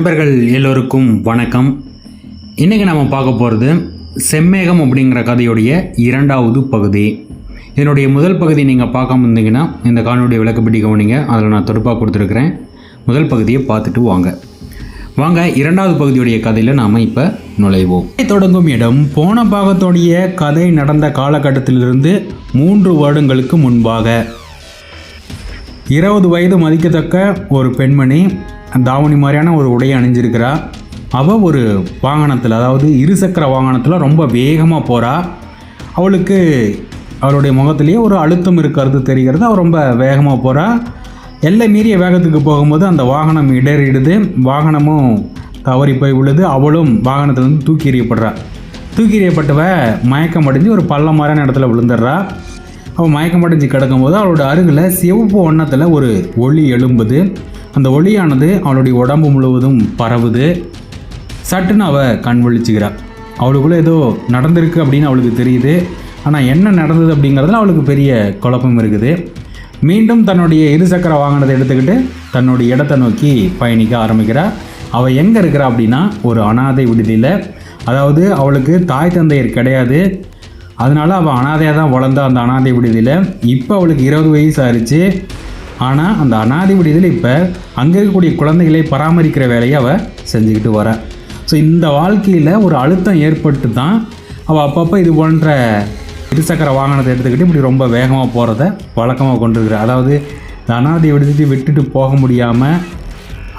நண்பர்கள் எல்லோருக்கும் வணக்கம். இன்றைக்கி நம்ம பார்க்க போகிறது செம்மேகம் அப்படிங்கிற கதையுடைய இரண்டாவது பகுதி. இதனுடைய முதல் பகுதி நீங்கள் பார்க்காம இருந்தீங்கன்னா இந்த காணொலிய விளக்கப்பட்டி கவனிங்க. அதில் நான் தொடுப்பாக கொடுத்துருக்குறேன். முதல் பகுதியை பார்த்துட்டு வாங்க. வாங்க இரண்டாவது பகுதியுடைய கதையில் நாம் இப்போ நுழைவோம். தொடங்கும் இடம் போன பாகத்துடைய கதை நடந்த காலகட்டத்திலிருந்து மூன்று வருடங்களுக்கு முன்பாக. இருபது வயது மதிக்கத்தக்க ஒரு பெண்மணி தாவணி மாதிரியான ஒரு உடையை அணிஞ்சிருக்கிறா. அவள் ஒரு வாகனத்தில் அதாவது இருசக்கர வாகனத்தில் ரொம்ப வேகமாக போகிறா அவளுக்கு அவளுடைய முகத்திலேயே ஒரு அழுத்தம் இருக்கிறது தெரிகிறது. அவள் ரொம்ப வேகமாக போகிறா எல்லை மீறிய வேகத்துக்கு போகும்போது அந்த வாகனம் இடறிடுது. வாகனமும் தவறி போய் விழுது. அவளும் வாகனத்தை வந்து தூக்கி எறியப்படுறா. தூக்கி எறியப்பட்டவ மயக்கம் அடைஞ்சு ஒரு பள்ளம் மாதிரியான இடத்துல விழுந்துடுறா. அவள் மயக்கம் அடைஞ்சு கிடக்கும்போது அவளோட அருகில் சிவப்பு வண்ணத்தில் ஒரு ஒளி எழும்புது. அந்த ஒளியானது அவளுடைய உடம்பு முழுவதும் பரவுது. சட்டுன்னு அவள் கண் விழிச்சுக்கிறாள் அவளுக்குள்ளே ஏதோ நடந்திருக்கு அப்படின்னு அவளுக்கு தெரியுது. ஆனால் என்ன நடந்தது அப்படிங்கிறதுல அவளுக்கு பெரிய குழப்பம் இருக்குது. மீண்டும் தன்னுடைய இருசக்கர வாகனத்தை எடுத்துக்கிட்டு தன்னுடைய இடத்தை நோக்கி பயணிக்க ஆரம்பிக்கிறாள் அவள் எங்கே இருக்கிறா அப்படின்னா ஒரு அனாதை விடுதியில். அதாவது அவளுக்கு தாய் தந்தையர் கிடையாது. அதனால அவள் அனாதையாக தான் வளர்ந்தா அந்த அனாதை விடுதியில். இப்போ அவளுக்கு இருபது வயசு ஆயிடுச்சு ஆனால் அந்த அனாதை விடுதியில் இப்போ அங்கே இருக்கக்கூடிய குழந்தைகளை பராமரிக்கிற வேலையை அவள் செஞ்சுக்கிட்டு வர. ஸோ இந்த வாழ்க்கையில் ஒரு அழுத்தம் ஏற்பட்டு தான் அவள் அப்பப்போ இது போன்ற இருசக்கர வாகனத்தை எடுத்துக்கிட்டு இப்படி ரொம்ப வேகமாக போகிறத வழக்கமாக கொண்டிருக்கிறார் அதாவது இந்த அனாதை விடுதிட்டு விட்டுட்டு போக முடியாமல்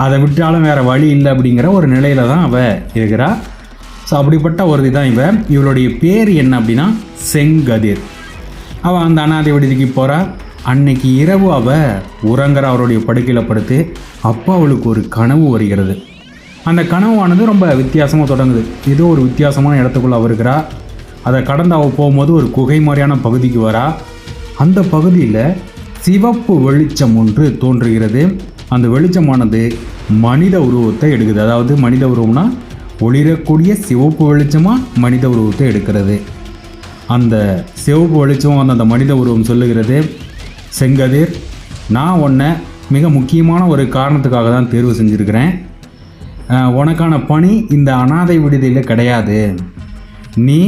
அதை விட்டாலும் வேறு வழி இல்லை அப்படிங்கிற ஒரு நிலையில் தான் அவள் இருக்கிறா. ஸோ அப்படிப்பட்ட ஒரு இதுதான் இவன் இவளுடைய பேர் என்ன அப்படின்னா செங்கதிர். அவள் அந்த அனாதை விடுதிக்கு போகிறா அன்னைக்கு இரவு அவள் உறங்குற அவருடைய படுக்கையில் படுத்து அப்போ அவளுக்கு ஒரு கனவு வருகிறது. அந்த கனவானது ரொம்ப வித்தியாசமாக தொடங்குது. ஏதோ ஒரு வித்தியாசமான இடத்துக்குள்ள அவ இருக்கிறா. அதை கடந்து அவள் போகும்போது ஒரு குகை மாதிரியான பகுதிக்கு வரா. அந்த பகுதியில் சிவப்பு வெளிச்சம் ஒன்று தோன்றுகிறது. அந்த வெளிச்சமானது மனித உருவத்தை எடுக்குது. அதாவது மனித உருவம்னா ஒளிரக்கூடிய சிவப்பு வெளிச்சமாக மனித உருவத்தை எடுக்கிறது. அந்த சிவப்பு வெளிச்சம் அந்த மனித உருவம் சொல்லுகிறது. செங்கதிர் நான் உன்னை மிக முக்கியமான ஒரு காரணத்துக்காக தான் தேர்வு செஞ்சுருக்கிறேன். உனக்கான பணி இந்த அனாதை விடுதியில் கிடையாது. நீ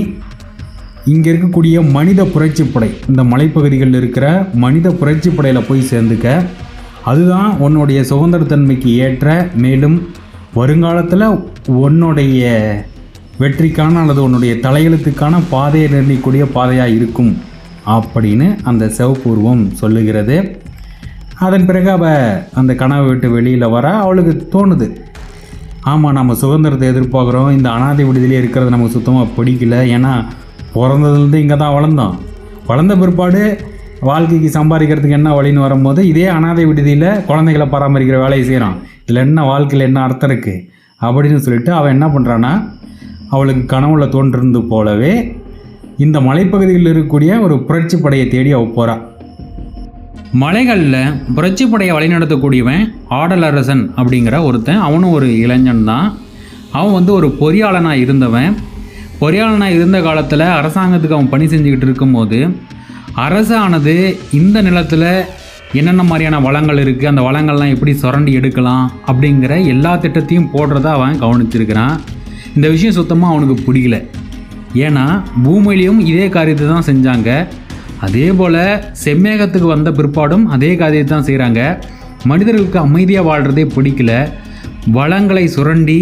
இங்கே இருக்கக்கூடிய மனித புரட்சிப்படை இந்த மலைப்பகுதிகளில் இருக்கிற மனித புரட்சிப்படையில் போய் சேர்ந்துக்க. அதுதான் உன்னுடைய சுதந்திரத்தன்மைக்கு ஏற்ற மேலும் வருங்காலத்தில் உன்னுடைய வெற்றிக்கான அல்லது உன்னுடைய தலையெழுத்துக்கான பாதையை நிர்ணயிக்கக்கூடிய பாதையாக இருக்கும். அப்படின்னு அந்த செவப்பூர்வம் சொல்லுகிறது. அதன் பிறகு அவள் அந்த கனவை விட்டு வெளியில் வர அவளுக்கு தோணுது. ஆமாம் நம்ம சுதந்திரத்தை எதிர்பார்க்குறோம். இந்த அனாதை விடுதலையே இருக்கிறது நமக்கு சுத்தமாக பிடிக்கல. ஏன்னா பிறந்ததுலேருந்து இங்கே தான் வளர்ந்தோம். வளர்ந்த பிற்பாடு வாழ்க்கைக்கு சம்பாதிக்கிறதுக்கு என்ன வழின்னு வரும்போது இதே அனாதை விடுதியில் குழந்தைகளை பராமரிக்கிற வேலையை செய்கிறான் இதில் என்ன வாழ்க்கையில் என்ன அர்த்தம் இருக்குது அப்படின்னு சொல்லிட்டு அவன் என்ன பண்ணுறான்னா அவளுக்கு கனவுல தோன்றிருந்து போலவே இந்த மலைப்பகுதியில் இருக்கக்கூடிய ஒரு புரட்சி படையை தேடி அவள் போகிறா மலைகளில் புரட்சி படையை வழிநடத்தக்கூடியவன் ஆடலரசன் அப்படிங்கிற ஒருத்தன். அவனும் ஒரு இளைஞன் தான். அவன் வந்து ஒரு பொறியாளனாக இருந்தவன். பொறியாளனாக இருந்த காலத்தில் அரசாங்கத்துக்கு அவன் பணி செஞ்சுக்கிட்டு இருக்கும்போது அரசானது இந்த நிலத்தில் என்னென்ன மாதிரியான வளங்கள் இருக்குது அந்த வளங்கள்லாம் எப்படி சுரண்டி எடுக்கலாம் அப்படிங்கிற எல்லா திட்டத்தையும் போடுறத அவன் கவனிச்சிருக்கிறான். இந்த விஷயம் சுத்தமாக அவனுக்கு பிடிக்கல ஏன்னா பூமியிலையும் இதே காரியத்தை தான் செஞ்சாங்க. அதே போல் செம்மேகத்துக்கு வந்த பிற்பாடும் அதே காரியத்தை தான் செய்கிறாங்க மனிதர்களுக்கு அமைதியாக வாழ்கிறதே பிடிக்கல. வளங்களை சுரண்டி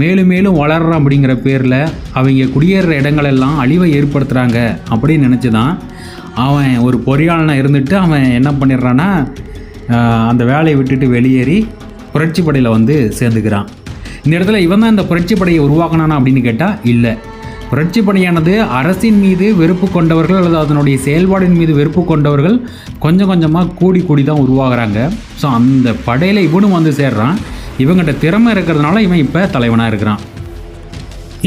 மேலும் மேலும் வளர்றோம் அப்படிங்கிற பேரில் அவங்க குடியேறுகிற இடங்களெல்லாம் அழிவை ஏற்படுத்துகிறாங்க அப்படின்னு நினச்சி தான் அவன் ஒரு பொறியாளனாக இருந்துட்டு அவன் என்ன பண்ணிடுறான்னா அந்த வேலையை விட்டுட்டு வெளியேறி புரட்சி படையில் வந்து சேர்ந்துக்கிறான். இந்த இடத்துல இவன் தான் இந்த புரட்சிப்படையை உருவாக்கினானா அப்படின்னு கேட்டால் இல்லை. புரட்சி படையானது அரசின் மீது வெறுப்பு கொண்டவர்கள் அல்லது அதனுடைய செயல்பாடின் மீது வெறுப்பு கொண்டவர்கள் கொஞ்சம் கொஞ்சமாக கூடி கூடி தான் உருவாகிறாங்க. ஸோ அந்த படையில் இவனும் வந்து சேர்றான். இவங்கிட்ட திறமை இருக்கிறதுனால இவன் இப்போ தலைவனாக இருக்கிறான்.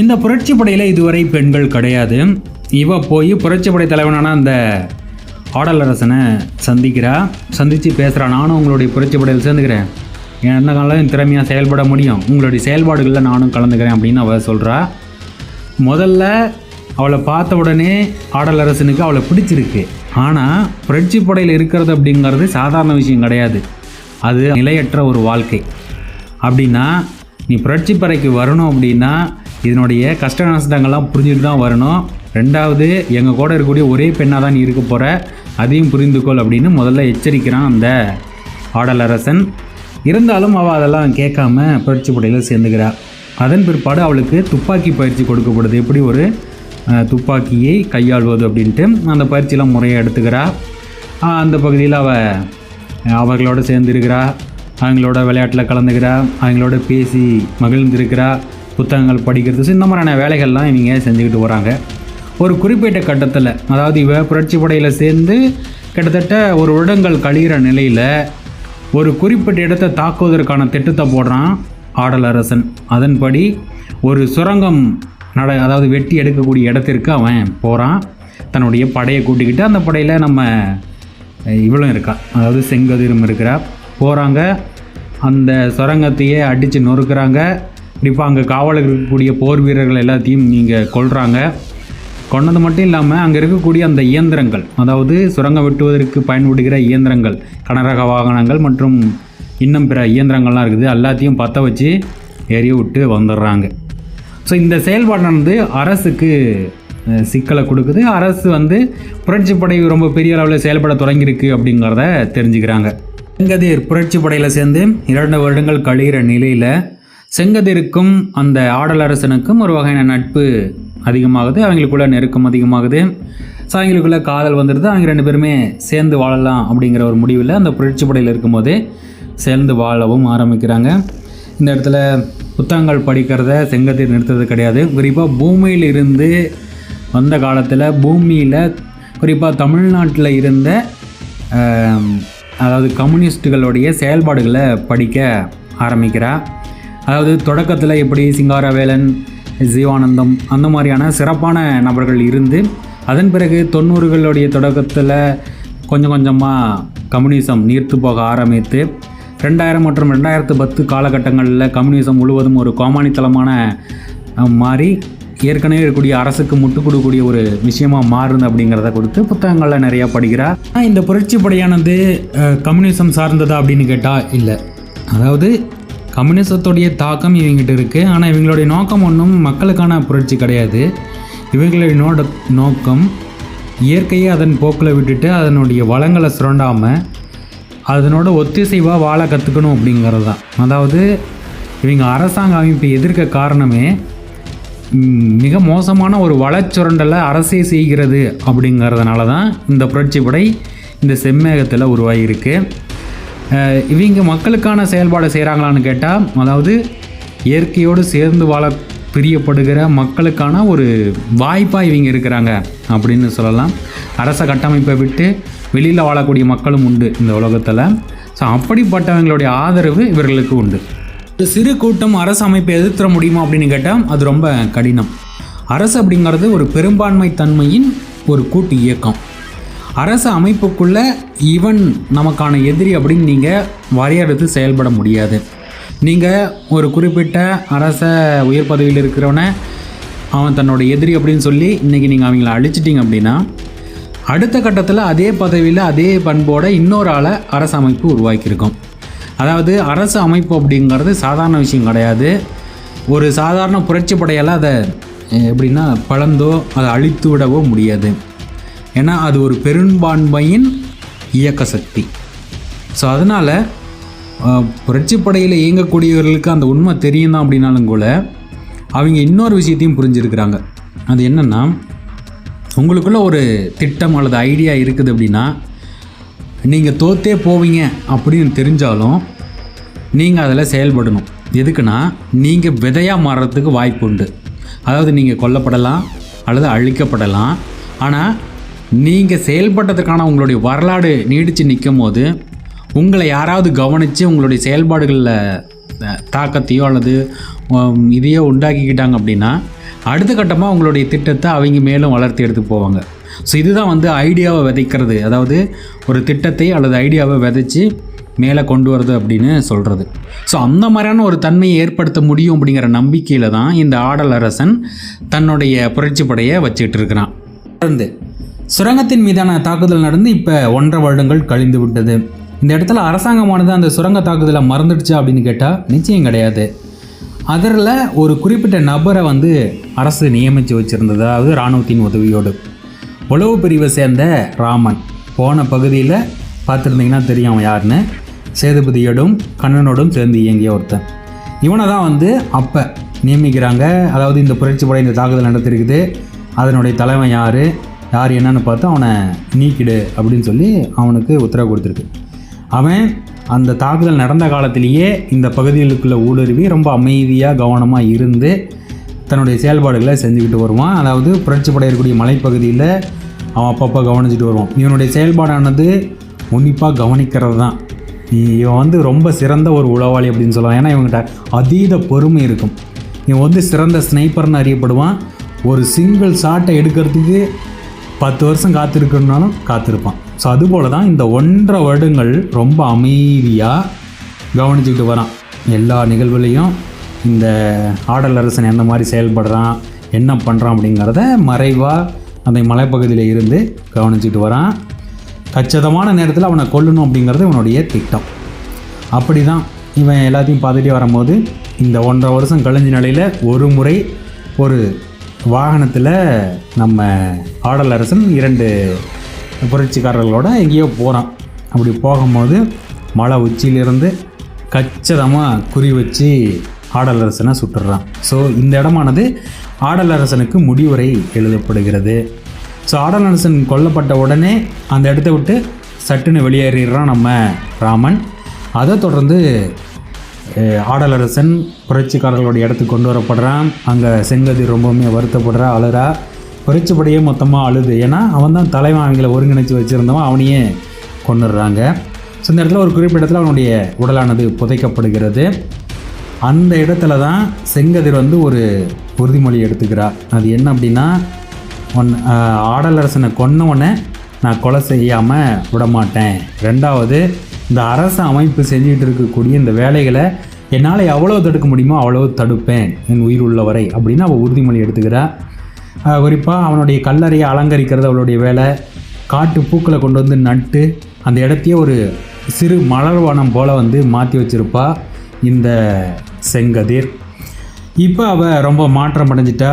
இந்த புரட்சி படையில் இதுவரை பெண்கள் கிடையாது. இவ போய் புரட்சி படை தலைவனான அந்த ஆடலரசனை சந்திக்கிறா. சந்தித்து பேசுகிறா நானும் உங்களுடைய புரட்சி படையில் சேர்ந்துக்கிறேன் என்ன காலம்? திறமையாக செயல்பட முடியும். உங்களுடைய செயல்பாடுகளில் நானும் கலந்துக்கிறேன் அப்படின்னு அவள் சொல்கிறா முதல்ல அவளை பார்த்த உடனே ஆடலரசனுக்கு அவளை பிடிச்சிருக்கு. ஆனால் புரட்சி படையில் இருக்கிறது அப்படிங்கிறது சாதாரண விஷயம் கிடையாது. அது நிலையற்ற ஒரு வாழ்க்கை. அப்படின்னா நீ புரட்சி படைக்கு வரணும் அப்படின்னா இதனுடைய கஷ்ட நஷ்டங்கள்லாம் புரிஞ்சுட்டு தான் வரணும். ரெண்டாவது எங்கள் கூட இருக்கக்கூடிய ஒரே பெண்ணாக தான் நீ இருக்க போகிற அதையும் புரிந்துக்கொள் அப்படின்னு முதல்ல எச்சரிக்கிறான் அந்த ஆடலரசன் இருந்தாலும் அவள் அதெல்லாம் கேட்காம புரட்சி படையில் சேர்ந்துக்கிறாள் அதன் பிற்பாடு அவளுக்கு துப்பாக்கி பயிற்சி கொடுக்கப்படுது. எப்படி ஒரு துப்பாக்கியை கையாள்வது அப்படின்ட்டு அந்த பயிற்சியெலாம் முறையாக எடுத்துக்கிறா. அந்த பகுதியில் அவள் அவர்களோட சேர்ந்துருக்கிறா. அவங்களோட விளையாட்டில் கலந்துக்கிறா. அவங்களோட பேசி மகிழ்ந்திருக்கிறா. புத்தகங்கள் படிக்கிறது. இந்த மாதிரியான வேலைகள்லாம் இவங்க செஞ்சுக்கிட்டு வராங்க. ஒரு குறிப்பிட்ட கட்டத்தில் அதாவது இவ புரட்சி படையில் சேர்ந்து கிட்டத்தட்ட ஒரு வருடங்கள் கழிகிற நிலையில் ஒரு குறிப்பிட்ட இடத்தை தாக்குவதற்கான திட்டத்தை போடுறான். ஆடலரசன். அதன்படி ஒரு சுரங்கம் நட அதாவது வெட்டி எடுக்கக்கூடிய இடத்திற்கு அவன் போகிறான் தன்னுடைய படையை கூட்டிக்கிட்டு அந்த படையில் நம்ம இவளும் இருக்கா. அதாவது செங்கதிரும் இருக்கிறா. போகிறாங்க அந்த சுரங்கத்தையே அடித்து நொறுக்கிறாங்க. குறிப்பாக அங்கே காவலுக்கு இருக்கக்கூடிய போர் வீரர்கள் எல்லாத்தையும் நீங்கள் கொள்கிறாங்க கொண்டது மட்டும் இல்லாமல் அங்கே இருக்கக்கூடிய அந்த இயந்திரங்கள் அதாவது சுரங்கம் வெட்டுவதற்கு பயன்படுகிற இயந்திரங்கள் கனரக வாகனங்கள் மற்றும் இன்னும் பிற இயந்திரங்கள்லாம் இருக்குது எல்லாத்தையும் பற்ற வச்சு எரிய விட்டு வந்துடுறாங்க. ஸோ இந்த செயல்பாடானது அரசுக்கு சிக்கலை கொடுக்குது. அரசு வந்து புரட்சிப்படை ரொம்ப பெரிய அளவில் செயல்பட தொடங்கியிருக்கு அப்படிங்கிறத தெரிஞ்சுக்கிறாங்க. செங்கதிர் புரட்சி படையில் சேர்ந்து இரண்டு வருடங்கள் கழிகிற நிலையில் செங்கதிருக்கும் அந்த ஆடலரசனுக்கும் ஒரு வகையான நட்பு அதிகமாகுது. அவங்களுக்குள்ள நெருக்கம் அதிகமாகுது. ஸோ அவங்களுக்குள்ள காதல் வந்துடுது. அவங்க ரெண்டு பேருமே சேர்ந்து வாழலாம் அப்படிங்கிற ஒரு முடிவில் அந்த புரட்சி படையில் இருக்கும்போதே சேர்ந்து வாழவும் ஆரம்பிக்கிறாங்க. இந்த இடத்துல புத்தகங்கள் படிக்கிறத செங்கத்தில் நிறுத்துறது கிடையாது. குறிப்பாக பூமியில் இருந்து வந்த காலத்தில் பூமியில் குறிப்பாக தமிழ்நாட்டில் இருந்த அதாவது கம்யூனிஸ்ட்டுகளுடைய செயல்பாடுகளை படிக்க ஆரம்பிக்கிறார் அதாவது தொடக்கத்தில் எப்படி சிங்காரவேலன் ஜீவானந்தம் அந்த மாதிரியான சிறப்பான நபர்கள் இருந்து அதன் பிறகு தொண்ணூறுகளுடைய தொடக்கத்தில் கொஞ்சம் கொஞ்சமாக கம்யூனிசம் நீர்த்து போக ஆரம்பித்து ரெண்டாயிரம் மற்றும் ரெண்டாயிரத்து பத்து காலகட்டங்களில் கம்யூனிசம் முழுவதும் ஒரு கோமானித்தலமான மாறி ஏற்கனவே இருக்கக்கூடிய அரசுக்கு முட்டு கொடுக்கக்கூடிய ஒரு விஷயமா மாறுது அப்படிங்கிறத கொடுத்து புத்தகங்களில் நிறையா படிக்கிறார். ஆனால் இந்த புரட்சி படையானது கம்யூனிசம் சார்ந்ததா அப்படின்னு கேட்டால் இல்லை. அதாவது கம்யூனிசத்துடைய தாக்கம் இவங்ககிட்ட இருக்குது ஆனால் இவங்களுடைய நோக்கம் ஒன்றும் மக்களுக்கான புரட்சி கிடையாது. இவங்களுடைய நோட நோக்கம் இயற்கையை அதன் போக்கில் விட்டுட்டு அதனுடைய வளங்களை சுரண்டாமல் அதனோட ஒத்திசைவாக வாழ கற்றுக்கணும் அப்படிங்கிறது. தான் அதாவது இவங்க அரசாங்க அமைப்பை எதிர்க்க காரணமே மிக மோசமான ஒரு வளச்சுரண்டலை அரசே செய்கிறது அப்படிங்கிறதுனால தான் இந்த புரட்சி படை இந்த செம்மேகத்தில் உருவாகியிருக்கு. இவங்க மக்களுக்கான செயல்பாடு செய்கிறாங்களான்னு கேட்டால் அதாவது இயற்கையோடு சேர்ந்து வாழ பிரியப்படுகிற மக்களுக்கான ஒரு வாய்ப்பாக இவங்க இருக்கிறாங்க. அப்படின்னு சொல்லலாம். அரச கட்டமைப்பை விட்டு வெளியில் வாழக்கூடிய மக்களும் உண்டு இந்த உலகத்தில். ஸோ அப்படிப்பட்டவங்களுடைய ஆதரவு இவர்களுக்கு உண்டு. இந்த சிறு கூட்டம் அரசு அமைப்பை எதிர்த்துற முடியுமா அப்படின்னு கேட்டால் அது ரொம்ப கடினம். அரசு அப்படிங்கிறது ஒரு பெரும்பான்மை தன்மையின் ஒரு கூட்டு இயக்கம். அரசு அமைப்புக்குள்ள இவன் நமக்கான எதிரி அப்படின்னு நீங்கள் வரையறுத்து செயல்பட முடியாது. நீங்கள் ஒரு குறிப்பிட்ட அரச உயர் பதவியில் இருக்கிறவனை அவன் தன்னோட எதிரி அப்படின்னு சொல்லி இன்றைக்கி நீங்கள் அவங்கள அழிச்சிட்டிங்க அப்படின்னா அடுத்த கட்டத்தில் அதே பதவியில் அதே பண்போட இன்னொரு ஆளை அரசு அமைப்பு உருவாக்கியிருக்கும். அதாவது அரசு அமைப்பு அப்படிங்கிறது சாதாரண விஷயம் கிடையாது. ஒரு சாதாரண புரட்சி படையால் அதை எப்படின்னா பழந்தோ அதை அழித்து விடவோ முடியாது. ஏன்னா அது ஒரு பெரும்பான்மையின் இயக்க சக்தி. ஸோ அதனால் புரட்சிப்படையில் இயங்கக்கூடியவர்களுக்கு அந்த உண்மை தெரியும் தான் அப்படின்னாலும் கூட அவங்க இன்னொரு விஷயத்தையும் புரிஞ்சிருக்கிறாங்க. அது என்னென்னா உங்களுக்குள்ளே ஒரு திட்டம் அல்லது ஐடியா இருக்குது அப்படின்னா நீங்கள் தோத்தே போவீங்க அப்படின்னு தெரிஞ்சாலும் நீங்கள் அதில் செயல்படணும். எதுக்குன்னா நீங்கள் விதையாக மாறுறதுக்கு வாய்ப்பு உண்டு. அதாவது நீங்கள் கொல்லப்படலாம் அல்லது அழிக்கப்படலாம். ஆனால் நீங்கள் செயல்பட்டதுக்கான உங்களுடைய வரலாறு நீடித்து நிற்கும் போது உங்களை யாராவது கவனித்து உங்களுடைய செயல்பாடுகளில் தாக்கத்தையோ அல்லது இதையே உண்டாக்கிக்கிட்டாங்க அப்படின்னா அடுத்த கட்டமாக உங்களுடைய திட்டத்தை அவங்க மேலும் வளர்த்து எடுத்து போவாங்க. ஸோ இதுதான் வந்து ஐடியாவை விதைக்கிறது. அதாவது ஒரு திட்டத்தை அல்லது ஐடியாவை விதைச்சி மேலே கொண்டு வருது அப்படின்னு சொல்கிறது ஸோ அந்த மாதிரியான ஒரு தன்மையை ஏற்படுத்த முடியும் அப்படிங்கிற நம்பிக்கையில் தான் இந்த ஆடல் அரசன் தன்னுடைய புரட்சி படையை வச்சுக்கிட்டு இருக்கிறான். தொடர்ந்து சுரங்கத்தின் மீதான தாக்குதல் நடந்து இப்போ ஒன்றரை வருடங்கள் கழிந்து விட்டது இந்த இடத்துல அரசாங்கமானது அந்த சுரங்க தாக்குதலை மறந்துடுச்சா அப்படின்னு கேட்டால் நிச்சயம் கிடையாது. அதில் ஒரு குறிப்பிட்ட நபரை வந்து அரசு நியமித்து வச்சுருந்தது அதாவது இராணுவத்தின் உதவியோடு. உளவு பிரிவை சேர்ந்த ராமன். போன பகுதியில் பார்த்துருந்தீங்கன்னா தெரியும் அவன் யாருன்னு. சேதுபதியோடும் கண்ணனோடும் சேர்ந்து இயங்கிய ஒருத்தன். இவனை தான் வந்து அப்போ நியமிக்கிறாங்க. அதாவது இந்த புரட்சி படை இந்த தாக்குதல் நடத்திருக்குது. அதனுடைய தலைவன் யார்? யார் என்னன்னு பார்த்து அவனை நீக்கிடு அப்படின்னு சொல்லி அவனுக்கு உத்தரவு கொடுத்துருக்கு. அவன் அந்த தாக்குதல் நடந்த காலத்திலேயே இந்த பகுதிகளுக்குள்ள ஊடுருவி ரொம்ப அமைதியாக கவனமாக இருந்து தன்னுடைய செயல்பாடுகளை செஞ்சுக்கிட்டு வருவான். அதாவது புரட்சி படையக்கூடிய இருக்கக்கூடிய மலைப்பகுதியில் அவன் அப்பப்போ கவனிச்சுட்டு வருவான். இவனுடைய செயல்பாடானது உன்னிப்பாக கவனிக்கிறது தான் இவன் வந்து ரொம்ப சிறந்த ஒரு உளவாளி அப்படின்னு சொல்லலாம். ஏன்னா இவன்கிட்ட அதீத பொறுமை இருக்கும். இவன் வந்து சிறந்த ஸ்னைப்பர்னு அறியப்படுவான். ஒரு சிங்கிள் ஷாட்டை எடுக்கிறதுக்கு பத்து வருஷம் காத்திருக்கணுனாலும் காத்திருப்பான். ஸோ அதுபோல் தான் இந்த ஒன்றரை வருடங்கள் ரொம்ப அமைதியாக கவனிச்சுக்கிட்டு வரான். எல்லா நிகழ்வுலையும் இந்த ஆடல் அரசன் எந்த மாதிரி செயல்படுறான் என்ன பண்ணுறான் அப்படிங்கிறத மறைவாக அந்த மலைப்பகுதியில் இருந்து கவனிச்சுட்டு வரான். கச்சிதமான நேரத்தில் அவனை கொல்லணும் அப்படிங்கிறது இவனுடைய திட்டம். அப்படி தான் இவன் எல்லாத்தையும் பார்த்துட்டே வரும்போது இந்த ஒன்றரை வருஷம் கழிஞ்ச நிலையில் ஒரு முறை ஒரு வாகனத்தில் நம்ம ஆடல் அரசன் இரண்டு புரட்சிக்காரர்களோட எங்கேயோ போகிறான் அப்படி போகும்போது மலை உச்சியிலிருந்து கச்சிதமாக குறி வச்சு ஆடலரசனை சுட்டுறான். ஸோ இந்த இடமானது ஆடலரசனுக்கு முடிவுரை எழுதப்படுகிறது. ஸோ ஆடலரசன் கொல்லப்பட்ட உடனே அந்த இடத்த விட்டு சட்டுன்னு வெளியேறிடுறான் நம்ம ராமன். அதை தொடர்ந்து ஆடலரசன் புரட்சிக்காரர்களுடைய இடத்துக்கு கொண்டு வரப்படுறான். அங்கே செங்கதி ரொம்பவுமே வருத்தப்படுறா அழுறா. குறைச்சபடியே மொத்தமாக அழுது. ஏன்னா அவன் தான் தலைவன் அவங்கள ஒருங்கிணைச்சு வச்சுருந்தவன் அவனையே கொண்டுடுறாங்க ஸோ இந்த இடத்துல ஒரு குறிப்பிட்ட இடத்துல அவனுடைய உடலானது புதைக்கப்படுகிறது. அந்த இடத்துல தான் செங்கதிர் வந்து ஒரு உறுதிமொழி எடுத்துக்கிறார். அது என்ன அப்படின்னா ஒன் ஆடலரசனை கொன்னவனை நான் கொலை செய்யாமல் விடமாட்டேன். ரெண்டாவது இந்த அரசு அமைப்பு செஞ்சுக்கிட்டு இருக்கக்கூடிய இந்த வேலைகளை என்னால் எவ்வளோ தடுக்க முடியுமோ அவ்வளோ தடுப்பேன். என் உயிர் உள்ளவரை. அப்படின்னு அவள் உறுதிமொழி எடுத்துக்கிறா. குறிப்பாக அவனுடைய கல்லறையை அலங்கரிக்கிறது அவளுடைய வேலை. காட்டு பூக்களை கொண்டு வந்து நட்டு அந்த இடத்தையே ஒரு சிறு மலர்வனம் போல் வந்து மாற்றி வச்சுருப்பா இந்த செங்கதிர். இப்போ அவள் ரொம்ப மாற்றம் அடைஞ்சிட்டா.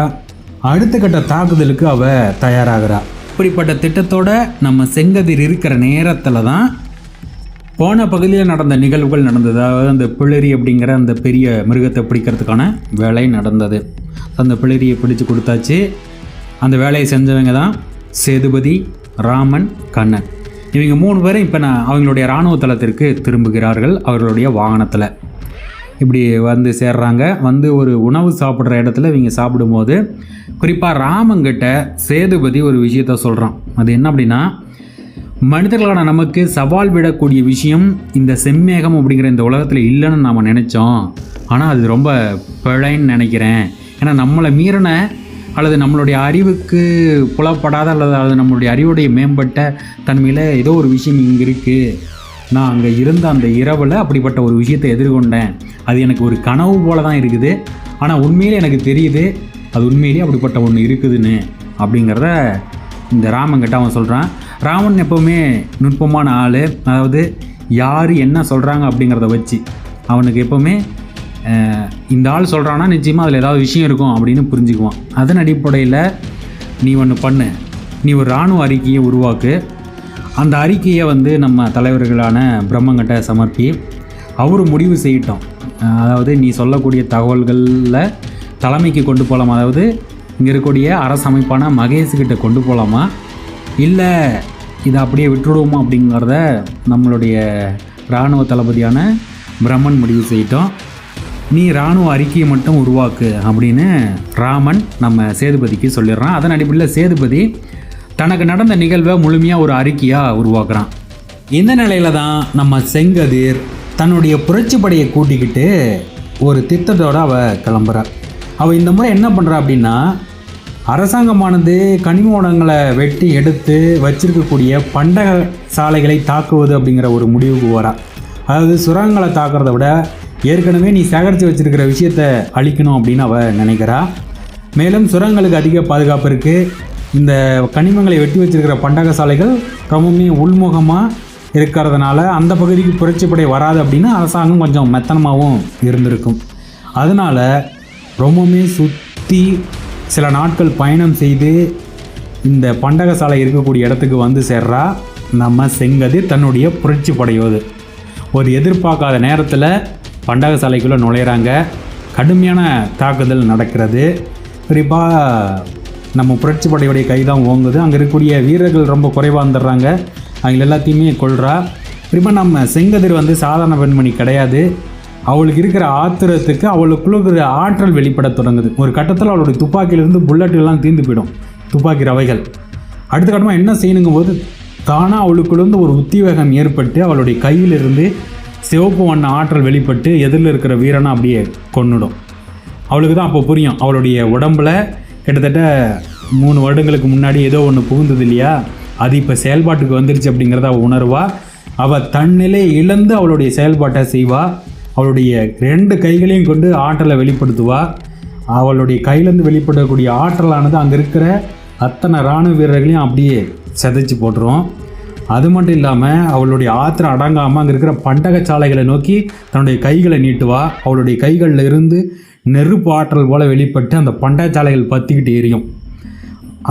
அடுத்த கட்ட தாக்குதலுக்கு அவள் தயாராகிறா. இப்படிப்பட்ட திட்டத்தோட நம்ம செங்கதிர் இருக்கிற நேரத்தில் தான் போன பகுதியில் நடந்த நிகழ்வுகள் நடந்தது. அதாவது அந்த பிளரி அப்படிங்கிற அந்த பெரிய மிருகத்தை பிடிக்கிறதுக்கான வேலை நடந்தது. அந்த பிளரியை பிடிச்சு கொடுத்தாச்சு. அந்த வேலையை செஞ்சவங்க தான் சேதுபதி ராமன் கண்ணன். இவங்க மூணு பேரும் இப்போ நான் அவங்களுடைய இராணுவ தளத்திற்கு திரும்புகிறார்கள் அவர்களுடைய வாகனத்தில். இப்படி வந்து சேர்றாங்க. வந்து ஒரு உணவு சாப்பிட்ற இடத்துல இவங்க சாப்பிடும்போது குறிப்பாக ராமங்கிட்ட சேதுபதி ஒரு விஷயத்த சொல்கிறான் அது என்ன அப்படின்னா மனிதர்களான நமக்கு சவால் விடக்கூடிய விஷயம் இந்த செம்மேகம் அப்படிங்கிற இந்த உலகத்தில் இல்லைன்னு நாம் நினச்சோம். ஆனால் அது ரொம்ப பிழைன்னு நினைக்கிறேன். ஏன்னா நம்மளை மீறின அல்லது நம்மளுடைய அறிவுக்கு புலப்படாத அல்லது அல்லது நம்மளுடைய அறிவுடைய மேம்பட்ட தன்மையில் ஏதோ ஒரு விஷயம் இங்கே இருக்குது நான் அங்கே இருந்த அந்த இரவில் அப்படிப்பட்ட ஒரு விஷயத்தை எதிர்கொண்டேன். அது எனக்கு ஒரு கனவு போல தான் இருக்குது. ஆனால் உண்மையிலே எனக்கு தெரியுது அது உண்மையிலேயே அப்படிப்பட்ட ஒன்று இருக்குதுன்னு அப்படிங்கிறத இந்த ராமன்கிட்ட அவன் சொல்கிறான் ராமன் எப்போவுமே நுட்பமான ஆள். அதாவது யார் என்ன சொல்கிறாங்க அப்படிங்கிறத வச்சு அவனுக்கு எப்போவுமே இந்த ஆள் சொல்கிறான்னா நிச்சயமாக அதில் ஏதாவது விஷயம் இருக்கும் அப்படின்னு புரிஞ்சுக்குவான். அதன் அடிப்படையில் நீ ஒன்று பண்ணு. நீ ஒரு இராணுவ அறிக்கையை உருவாக்கு. அந்த அறிக்கையை வந்து நம்ம தலைவர்களான பிரம்மங்கிட்ட சமர்ப்பி. அவர் முடிவு செய்யட்டோம். அதாவது நீ சொல்லக்கூடிய தகவல்களில் தலைமைக்கு கொண்டு போகலாமா அதாவது இங்கே இருக்கக்கூடிய அரசமைப்பான மகேஷ்கிட்ட கொண்டு போகலாமா இல்லை இதை அப்படியே விட்டுடுவோமா அப்படிங்கிறத நம்மளுடைய இராணுவ தளபதியான பிரம்மன் முடிவு செய்யட்டோம். நீ இராணுவ அறிக்கையை மட்டும் உருவாக்கு அப்படின்னு ராமன் நம்ம சேதுபதிக்கு சொல்லிடுறான். அதன் அடிப்படையில் சேதுபதி தனக்கு நடந்த நிகழ்வை முழுமையாக ஒரு அறிக்கையாக உருவாக்குறான். இந்த நிலையில தான் நம்ம செங்கதிர் தன்னுடைய புரட்சிப்படையை கூட்டிக்கிட்டு ஒரு திட்டத்தோட அவ கிளம்புறா. அவள் இந்த முறை என்ன பண்ணுறா அப்படின்னா அரசாங்கமானது கனிம வளங்களை வெட்டி எடுத்து வச்சிருக்கக்கூடிய பண்டக சாலைகளை தாக்குவது அப்படிங்கிற ஒரு முடிவுக்கு வரா அதாவது சுரங்கங்களை தாக்குறத விட ஏற்கனவே நீ சேகரித்து வச்சிருக்கிற விஷயத்தை அழிக்கணும் அப்படின்னு அவள் நினைக்கிறா. மேலும் சுரங்களுக்கு அதிக பாதுகாப்பு இருக்குது இந்த கனிமங்களை வெட்டி வச்சிருக்கிற பண்டக சாலைகள் ரொம்பவுமே உள்முகமாக இருக்கிறதுனால அந்த பகுதிக்கு புரட்சிப்படை வராது அப்படின்னு அரசாங்கம் கொஞ்சம் மெத்தனமாகவும் இருந்திருக்கும். அதனால் ரொம்பவுமே சுற்றி சில நாட்கள் பயணம் செய்து இந்த பண்டகசாலை இருக்கக்கூடிய இடத்துக்கு வந்து சேர்றா. நம்ம செங்கதிர் தன்னுடைய புரட்சி படையோது. ஒரு எதிர்பார்க்காத நேரத்தில் பண்டகசாலைக்குள்ளே நுழையிறாங்க. கடுமையான தாக்குதல் நடக்கிறது. குறிப்பாக நம்ம புரட்சி படையுடைய கை தான் ஓங்குது. அங்கே இருக்கக்கூடிய வீரர்கள் ரொம்ப குறைவாக வந்துடுறாங்க அவங்க எல்லாத்தையுமே கொள்றா குறிப்பாக நம்ம செங்கதிர் வந்து சாதாரண பெண்மணி கிடையாது. அவளுக்கு இருக்கிற ஆத்திரத்துக்கு அவளுக்குள்ள இருக்கிற ஆற்றல் வெளிப்பட தொடங்குது. ஒரு கட்டத்தில் அவளுடைய துப்பாக்கியிலிருந்து புல்லட் எல்லாம் தீர்ந்து போயிடும். துப்பாக்கி ரவைகள். அடுத்த கட்டமாக என்ன செய்யணுங்கும் போது தானாக அவளுக்குள்ளேருந்து ஒரு உத்திவேகம் ஏற்பட்டு அவளுடைய கையிலிருந்து சிவப்பு வண்ண ஆற்றல் வெளிப்பட்டு எதிரில் இருக்கிற வீரனை அப்படியே கொன்னுடும். அவளுக்கு தான் அப்போ புரியும். அவளுடைய உடம்புல கிட்டத்தட்ட மூணு வருடங்களுக்கு முன்னாடி ஏதோ ஒன்று புகுந்தது இல்லையா? அது இப்போ செயல்பாட்டுக்கு வந்துருச்சு அப்படிங்கிறத அவள் உணர்வா. அவள் தன்னிலை இழந்து அவளுடைய செயல்பாட்டை செய்வா. அவளுடைய ரெண்டு கைகளையும் கொண்டு ஆற்றலை வெளிப்படுத்துவா. அவளுடைய கையிலேருந்து வெளிப்படக்கூடிய ஆற்றலானது அங்கே இருக்கிற அத்தனை இராணுவ வீரர்களையும் அப்படியே சிதைச்சு போட்டுரும். அது மட்டும் இல்லாமல் அவளுடைய ஆத்திரம் அடங்காமல் அங்கே இருக்கிற பண்டகச்சாலைகளை நோக்கி தன்னுடைய கைகளை நீட்டுவா. அவளுடைய கைகளில் இருந்து நெருப்பு ஆற்றல் போல் வெளிப்பட்டு அந்த பண்டகச்சாலைகள் பற்றிக்கிட்டு எரியும்.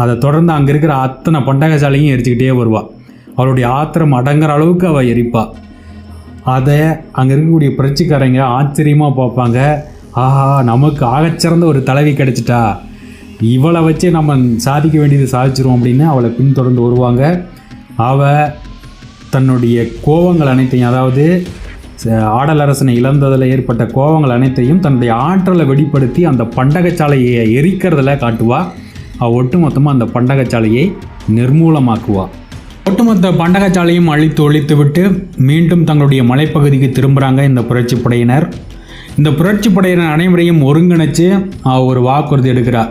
அதை தொடர்ந்து அங்கே இருக்கிற அத்தனை பண்டகசாலையும் எரிச்சுக்கிட்டே வருவாள் அவளுடைய ஆத்திரம் அடங்குற அளவுக்கு அவள் எரிப்பா. அதை அங்கே இருக்கக்கூடிய புரட்சிக்காரங்க ஆச்சரியமாக பார்ப்பாங்க. ஆஹா நமக்கு ஆகச்சிறந்த ஒரு தலைவி கிடச்சிட்டா. இவளை வச்சே நம்ம சாதிக்க வேண்டியது சாதிச்சிரும் அப்படின்னு அவளை பின்தொடர்ந்து வருவாங்க. அவள் தன்னுடைய கோவங்கள் அனைத்தையும் அதாவது ச- ஆடலரசனை இழந்ததில் ஏற்பட்ட கோவங்கள் அனைத்தையும் தன்னுடைய ஆற்றலை வெளிப்படுத்தி அந்த பண்டகச்சாலையை எரிக்கிறதுல காட்டுவா. அவள் ஒட்டுமொத்தமாக அந்த பண்டகச்சாலையை நிர்மூலமாக்குவா. ஒட்டுமொத்த பண்டகச்சாலையும் அழித்து ஒழித்து விட்டு மீண்டும் தங்களுடைய மலைப்பகுதிக்கு திரும்புகிறாங்க இந்த புரட்சி படையினர். இந்த புரட்சி படையினர் அனைவரையும் ஒருங்கிணைச்சு அவள் ஒரு வாக்குறுதி எடுக்கிறார்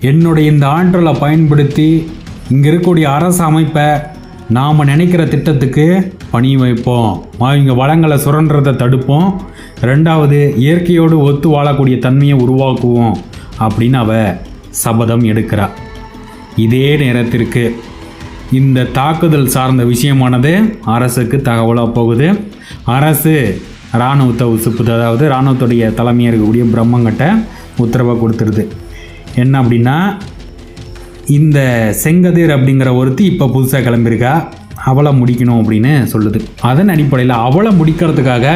என்னுடைய இந்த ஆற்றலை பயன்படுத்தி இங்கே இருக்கக்கூடிய அரசு அமைப்பை நாம் நினைக்கிற திட்டத்துக்கு பணி வைப்போம். அவங்க வளங்களை சுரண்டுறதை தடுப்போம். ரெண்டாவது இயற்கையோடு ஒத்து வாழக்கூடிய தன்மையை உருவாக்குவோம் அப்படின்னு அவ சபதம் எடுக்கிறா. இதே நேரத்திற்கு இந்த தாக்குதல் சார்ந்த விஷயமானது அரசுக்கு தகவலாக போகுது. அரசு இராணுவத்தை உசுப்புது. அதாவது இராணுவத்துடைய தலைமையாக இருக்கக்கூடிய பிரம்மங்கிட்ட உத்தரவை கொடுத்துருது. என்ன அப்படின்னா இந்த செங்கதிர் அப்படிங்கிற ஒருத்தி இப்போ புதுசாக கிளம்பியிருக்கா. அவளை முடிக்கணும் அப்படின்னு சொல்லுது. அதன் அடிப்படையில் அவளை முடிக்கிறதுக்காக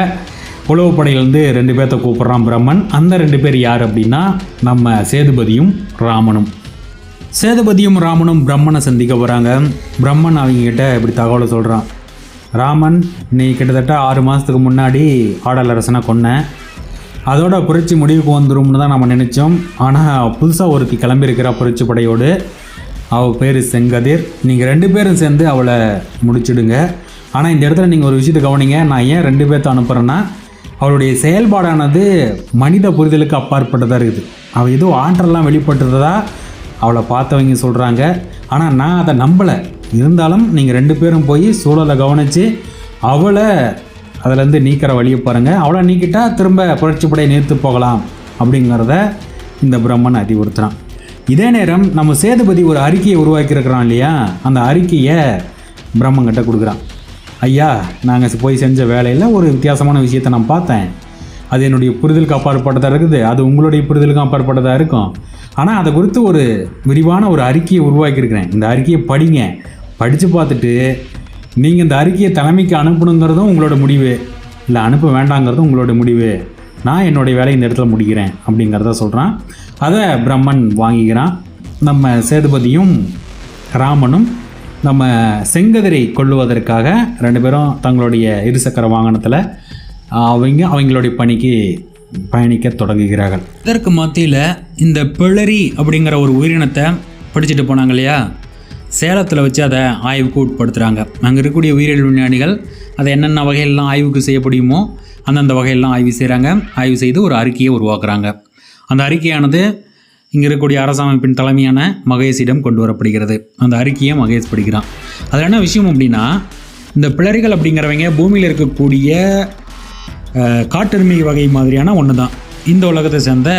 உளவுப்படையிலேருந்து ரெண்டு பேர்த்த கூப்பிட்றான் பிரம்மன். அந்த ரெண்டு பேர் யார் அப்படின்னா நம்ம சேதுபதியும் ராமனும். சேதுபதியும் ராமனும் பிரம்மனை சந்திக்க போகிறாங்க பிரம்மன் அவங்கக்கிட்ட இப்படி தகவலை சொல்கிறான் ராமன் நீ கிட்டத்தட்ட ஆறு மாதத்துக்கு முன்னாடி ஆடலரசனை கொன்ன. அதோட புரட்சி முடிவுக்கு வந்துரும்னு தான் நம்ம நினச்சோம். ஆனால் புதுசாக ஒருத்தி கிளம்பியிருக்கிற புரட்சி படையோடு. அவள் பேர் செங்கதிர். நீங்கள் ரெண்டு பேரும் சேர்ந்து அவளை முடிச்சிடுங்க. ஆனால் இந்த இடத்துல நீங்கள் ஒரு விஷயத்தை கவனிங்க. நான் ஏன் ரெண்டு பேர்த்த அனுப்புகிறேன்னா அவளுடைய செயல்பாடானது மனித புரிதலுக்கு அப்பாற்பட்டதாக இருக்குது. அவள் ஏதோ ஆற்றல்லாம் வெளிப்பட்டுறதா அவளை பார்த்தவங்க சொல்கிறாங்க ஆனால் நான் அதை நம்பலை. இருந்தாலும் நீங்கள் ரெண்டு பேரும் போய் சூழலை கவனித்து அவளை அதுலேருந்து நீக்கிற வழியை பாருங்கள் அவளை நீக்கிட்டா திரும்ப புரட்சி படையை நிறுத்து போகலாம் அப்படிங்கிறத இந்த பிரம்மன் அறிவுறுத்துகிறான் இதே நேரம் நம்ம சேதுபதி ஒரு அறிக்கையை உருவாக்கியிருக்கிறான் இல்லையா? அந்த அறிக்கையை பிரம்மங்கிட்ட கொடுக்குறான். ஐயா நாங்கள் போய் செஞ்ச வேலையில் ஒரு வித்தியாசமான விஷயத்தை நான் பார்த்தேன். அது என்னுடைய புரிதலுக்கு அப்பாற்பட்டதாக இருக்குது? அது உங்களுடைய புரிதலுக்கும் அப்பாற்பட்டதாக இருக்கும். ஆனால் அதை குறித்து ஒரு விரிவான ஒரு அறிக்கையை உருவாக்கியிருக்கிறேன். இந்த அறிக்கையை படிங்க. படித்து பார்த்துட்டு நீங்கள் இந்த அறிக்கையை தலைமைக்கு அனுப்பணுங்கிறதும் உங்களோட முடிவு. இல்லை அனுப்ப வேண்டாங்கிறதும் உங்களோட முடிவு. நான் என்னுடைய வேலையை இந்த இடத்துல முடிக்கிறேன் அப்படிங்கிறத சொல்கிறான் அதை பிரம்மன் வாங்கிக்கிறான் நம்ம சேதுபதியும் ராமனும் நம்ம செங்கதிரை கொள்ளுவதற்காக ரெண்டு பேரும் தங்களுடைய இருசக்கர வாகனத்தில் அவங்க அவங்களுடைய பணிக்கு பயணிக்க தொடங்குகிறார்கள். இதற்கு மத்தியில் இந்த பிளரி அப்படிங்கிற ஒரு உயிரினத்தை படிச்சுட்டு போனாங்க இல்லையா? சேலத்தில் வச்சு அதை ஆய்வுக்கு உட்படுத்துகிறாங்க அங்கே இருக்கக்கூடிய உயிரியல் விஞ்ஞானிகள் அதை என்னென்ன வகையெல்லாம் ஆய்வுக்கு செய்ய முடியுமோ அந்தந்த வகையெல்லாம் ஆய்வு செய்கிறாங்க ஆய்வு செய்து ஒரு அறிக்கையை உருவாக்குறாங்க. அந்த அறிக்கையானது இங்கே இருக்கக்கூடிய அரசமைப்பின் தலைமையான மகேஷிடம் கொண்டு வரப்படுகிறது. அந்த அறிக்கையை மகேஷ் படிக்கிறான். அதில் என்ன விஷயம் அப்படின்னா இந்த பிளரிகள் அப்படிங்கிறவங்க பூமியில் இருக்கக்கூடிய காட்டெருமை வகை மாதிரியான ஒன்று தான் இந்த உலகத்தை சேர்ந்த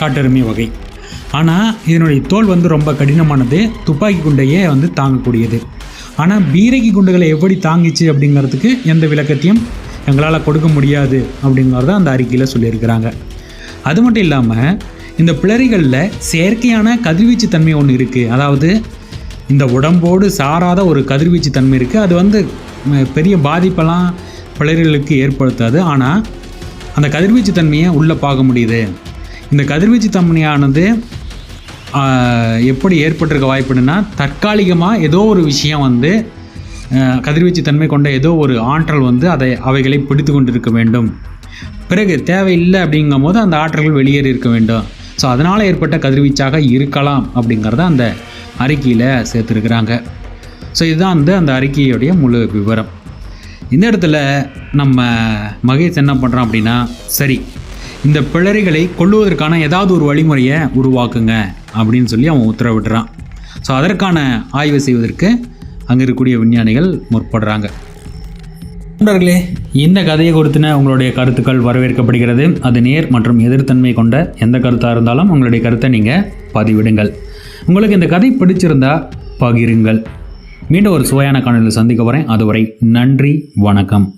காட்டெருமை வகை. ஆனால் இதனுடைய தோல் வந்து ரொம்ப கடினமானது. துப்பாக்கி குண்டையே வந்து தாங்கக்கூடியது. ஆனால் பீரங்கி குண்டுகளை எப்படி தாங்கிச்சு அப்படிங்கிறதுக்கு எந்த விளக்கத்தையும் எங்களால் கொடுக்க முடியாது அப்படிங்கிறத அந்த அறிக்கையில் சொல்லியிருக்கிறாங்க. அது மட்டும் இல்லாமல் இந்த பிளரிகளில் செயற்கையான கதிர்வீச்சு தன்மை ஒன்று இருக்குது அதாவது இந்த உடம்போடு சாராத ஒரு கதிர்வீச்சு தன்மை இருக்குது அது வந்து ம, பெரிய பாதிப்பெல்லாம் பிளரிகளுக்கு ஏற்படுத்தாது. ஆனால் அந்த கதிர்வீச்சு தன்மையை உள்ளே பார்க்க முடியுது. இந்த கதிர்வீச்சு தன்மையானது எப்படி ஏற்பட்டிருக்க வாய்ப்புன்னா தற்காலிகமாக ஏதோ ஒரு விஷயம் வந்து கதிர்வீச்சு தன்மை கொண்ட ஏதோ ஒரு ஆற்றல் வந்து அதை அவைகளை பிடித்து கொண்டிருக்க வேண்டும். பிறகு தேவையில்லை அப்படிங்கும் போது அந்த ஆற்றல்கள் வெளியேறி இருக்க வேண்டும். ஸோ அதனால் ஏற்பட்ட கதிர்வீச்சாக இருக்கலாம் அப்படிங்கிறத அந்த அறிக்கையில் சேர்த்துருக்குறாங்க. ஸோ இதுதான் வந்து அந்த அறிக்கையுடைய முழு விவரம். இந்த இடத்துல நம்ம மகேஷ் என்ன பண்ணுறோம் அப்படின்னா சரி இந்த பிளரிகளை கொள்ளுவதற்கான ஏதாவது ஒரு வழிமுறையை உருவாக்குங்க அப்படின்னு சொல்லி அவன் உத்தரவிடுறான். ஸோ அதற்கான ஆய்வு செய்வதற்கு அங்கே இருக்கக்கூடிய விஞ்ஞானிகள் முற்படுறாங்க. நண்பர்களே இந்த கதையை கொடுத்தின உங்களுடைய கருத்துக்கள் வரவேற்கப்படுகிறது. அது நேர் மற்றும் எதிர்த்தன்மை கொண்ட எந்த கருத்தாக இருந்தாலும் உங்களுடைய கருத்தை நீங்கள் பதிவிடுங்கள். உங்களுக்கு இந்த கதை பிடிச்சிருந்தா பகிருங்கள். மீண்டும் ஒரு சுவையான காணொலியில் சந்திக்க வரேன் அதுவரை நன்றி வணக்கம்.